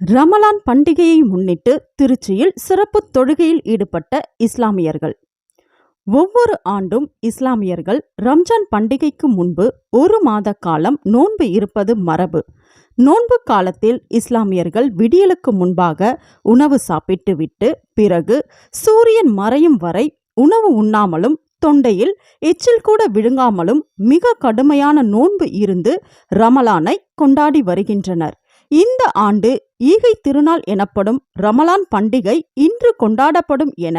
ரமலான் பண்டிகையை முன்னிட்டு திருச்சியில் சிறப்பு தொழுகையில் ஈடுபட்ட இஸ்லாமியர்கள். ஒவ்வொரு ஆண்டும் இஸ்லாமியர்கள் ரம்ஜான் பண்டிகைக்கு முன்பு ஒரு மாத காலம் நோன்பு இருப்பது மரபு. நோன்பு காலத்தில் இஸ்லாமியர்கள் விடியலுக்கு முன்பாக உணவு சாப்பிட்டுவிட்டு பிறகு சூரியன் மறையும் வரை உணவு உண்ணாமலும் தொண்டையில் எச்சில் கூட விழுங்காமலும் மிக கடுமையான நோன்பு இருந்து ரமலானை கொண்டாடி வருகின்றனர். இந்த ஆண்டு ஈகை திருநாள் எனப்படும் ரமலான் பண்டிகை இன்று கொண்டாடப்படும் என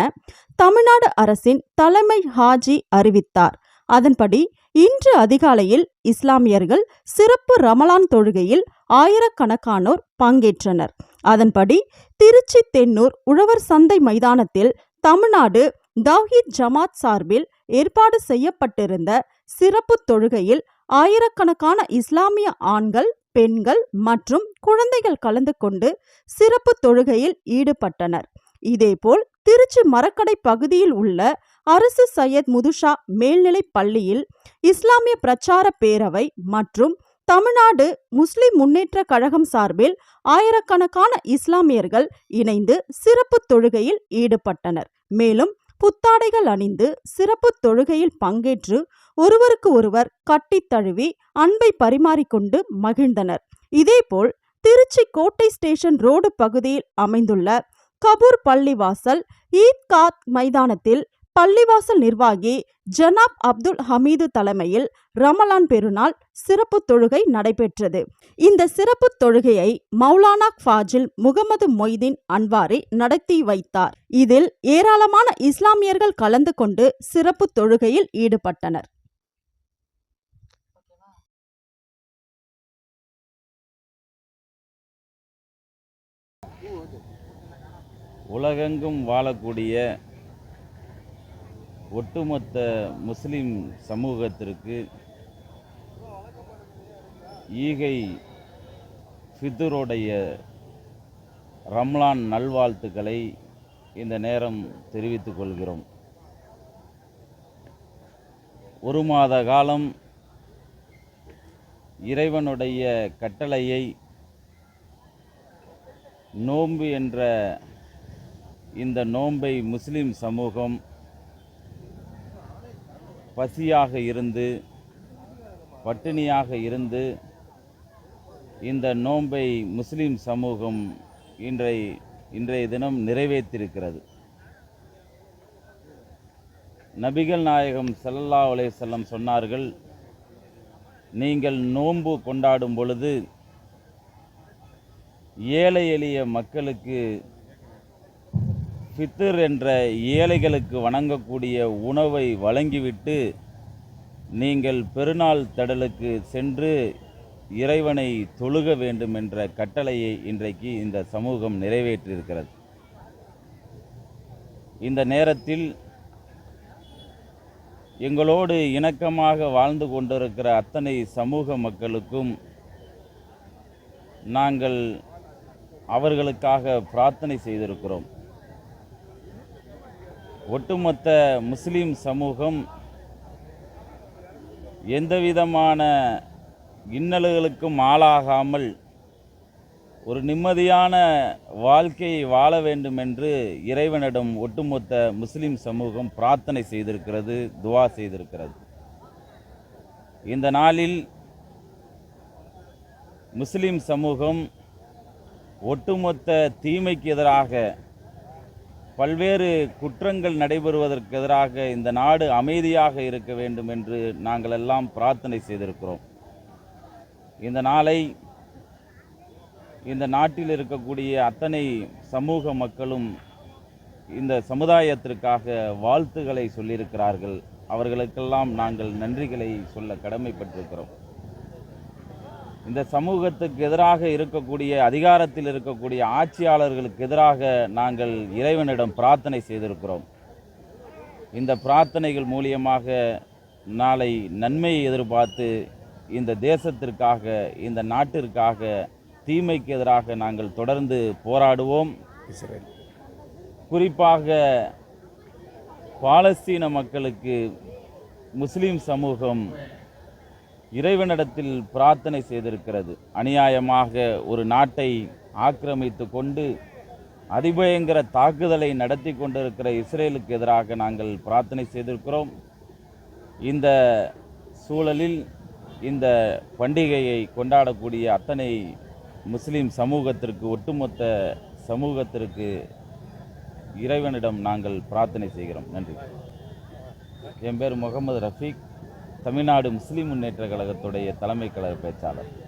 தமிழ்நாடு அரசின் தலைமை ஹாஜி அறிவித்தார். அதன்படி இன்று அதிகாலையில் இஸ்லாமியர்கள் சிறப்பு ரமலான் தொழுகையில் ஆயிரக்கணக்கானோர் பங்கேற்றனர். அதன்படி திருச்சி தென்னூர் உழவர் சந்தை மைதானத்தில் தமிழ்நாடு தவ்ஹீத் ஜமாத் சார்பில் ஏற்பாடு செய்யப்பட்டிருந்த சிறப்பு தொழுகையில் ஆயிரக்கணக்கான இஸ்லாமிய ஆண்கள் பெண்கள் மற்றும் குழந்தைகள் கலந்து கொண்டு சிறப்பு தொழுகையில் ஈடுபட்டனர். இதேபோல் திருச்சி மரக்கடை பகுதியில் உள்ள அரசு சையத் முதுஷா மேல்நிலை பள்ளியில் இஸ்லாமிய பிரச்சார பேரவை மற்றும் தமிழ்நாடு முஸ்லிம் முன்னேற்ற கழகம் சார்பில் ஆயிரக்கணக்கான இஸ்லாமியர்கள் இணைந்து சிறப்பு தொழுகையில் ஈடுபட்டனர். மேலும் புத்தாடைகள் அணிந்து சிறப்பு தொழுகையில் பங்கேற்று ஒருவருக்கு ஒருவர் கட்டித் தழுவி அன்பை பரிமாறிக்கொண்டு மகிழ்ந்தனர். இதேபோல் திருச்சி கோட்டை ஸ்டேஷன் ரோடு பகுதியில் அமைந்துள்ள கபூர் பள்ளிவாசல் ஈத்காத் மைதானத்தில் பள்ளிவாசல் நிர்வாகி ஜனாப் அப்துல் ஹமீது தலைமையில் ரமலான் பெருநாள் சிறப்பு தொழுகை நடைபெற்றது. இந்த சிறப்பு தொழுகையை மௌலானா ஃபாஜில் முகமது மொய்தீன் அன்வாரி நடத்தி வைத்தார். இதில் ஏராளமான இஸ்லாமியர்கள் கலந்து கொண்டு சிறப்பு தொழுகையில் ஈடுபட்டனர். உலகெங்கும் வாழக்கூடிய ஒட்டுமொத்த முஸ்லீம் சமூகத்திற்கு ஈகை ஃபித்ருடைய ரம்லான் நல்வாழ்த்துக்களை இந்த நேரம் தெரிவித்துக் கொள்கிறோம். ஒரு மாத காலம் இறைவனுடைய கட்டளையை நோன்பு என்ற இந்த நோன்பை முஸ்லிம் சமூகம் பசியாக இருந்து பட்டினியாக இருந்து இந்த நோன்பை முஸ்லீம் சமூகம் இன்றை இன்றைய தினம் நிறைவேற்றிருக்கிறது நபிகள் நாயகம் ஸல்லல்லாஹு செல்லம் சொன்னார்கள் நீங்கள் நோன்பு கொண்டாடும் பொழுது ஏழை எளிய மக்களுக்கு ஃபித்தர் என்ற ஏழைகளுக்கு வணங்கக்கூடிய உணவை வழங்கிவிட்டு நீங்கள் பெருநாள் தடலுக்கு சென்று இறைவனை தொழுக வேண்டும் என்ற கட்டளையை இன்றைக்கு இந்த சமூகம் நிறைவேற்றியிருக்கிறது. இந்த நேரத்தில் எங்களோடு இணக்கமாக வாழ்ந்து கொண்டிருக்கிற அத்தனை சமூக மக்களுக்கும் நாங்கள் அவர்களுக்காக பிரார்த்தனை செய்திருக்கிறோம். ஒட்டுமொத்த முஸ்லீம் சமூகம் எந்தவிதமான இன்னல்களுக்கும் ஆளாகாமல் ஒரு நிம்மதியான வாழ்க்கையை வாழ வேண்டும் என்று இறைவனிடம் ஒட்டுமொத்த முஸ்லீம் சமூகம் பிரார்த்தனை செய்திருக்கிறது துவா செய்திருக்கிறது. இந்த நாளில் முஸ்லீம் சமூகம் ஒட்டுமொத்த தீமைக்கு எதிராக பல்வேறு குற்றங்கள் நடைபெறுவதற்கு எதிராக இந்த நாடு அமைதியாக இருக்க வேண்டும் என்று நாங்கள் எல்லாம் பிரார்த்தனை செய்திருக்கிறோம். இந்த நாளை இந்த நாட்டில் இருக்கக்கூடிய அத்தனை சமூக மக்களும் இந்த சமுதாயத்திற்காக வாழ்த்துக்களை சொல்லியிருக்கிறார்கள். அவர்களுக்கெல்லாம் நாங்கள் நன்றிகளை சொல்ல கடமைப்பட்டிருக்கிறோம். இந்த சமூகத்துக்கு எதிராக இருக்கக்கூடிய அதிகாரத்தில் இருக்கக்கூடிய ஆட்சியாளர்களுக்கு எதிராக நாங்கள் இறைவனிடம் பிரார்த்தனை செய்திருக்கிறோம். இந்த பிரார்த்தனைகள் மூலியமாக நாளை நன்மையை எதிர்பார்த்து இந்த தேசத்திற்காக இந்த நாட்டிற்காக தீமைக்கு எதிராக நாங்கள் தொடர்ந்து போராடுவோம். குறிப்பாக பாலஸ்தீன மக்களுக்கு முஸ்லிம் சமூகம் இறைவனிடத்தில் பிரார்த்தனை செய்திருக்கிறது. அநியாயமாக ஒரு நாட்டை ஆக்கிரமித்து கொண்டு அதிபயங்கர தாக்குதலை நடத்தி கொண்டிருக்கிற இஸ்ரேலுக்கு எதிராக நாங்கள் பிரார்த்தனை செய்திருக்கிறோம். இந்த சூழலில் இந்த பண்டிகையை கொண்டாடக்கூடிய அத்தனை முஸ்லீம் சமூகத்திற்கு ஒட்டுமொத்த சமூகத்திற்கு இறைவனிடம் நாங்கள் பிரார்த்தனை செய்கிறோம். நன்றி. என் பேர் முகமது ரஃபீக். தமிழ்நாடு முஸ்லிம் முன்னேற்ற கழகத்துடைய தலைமை கழக பேச்சாளர்.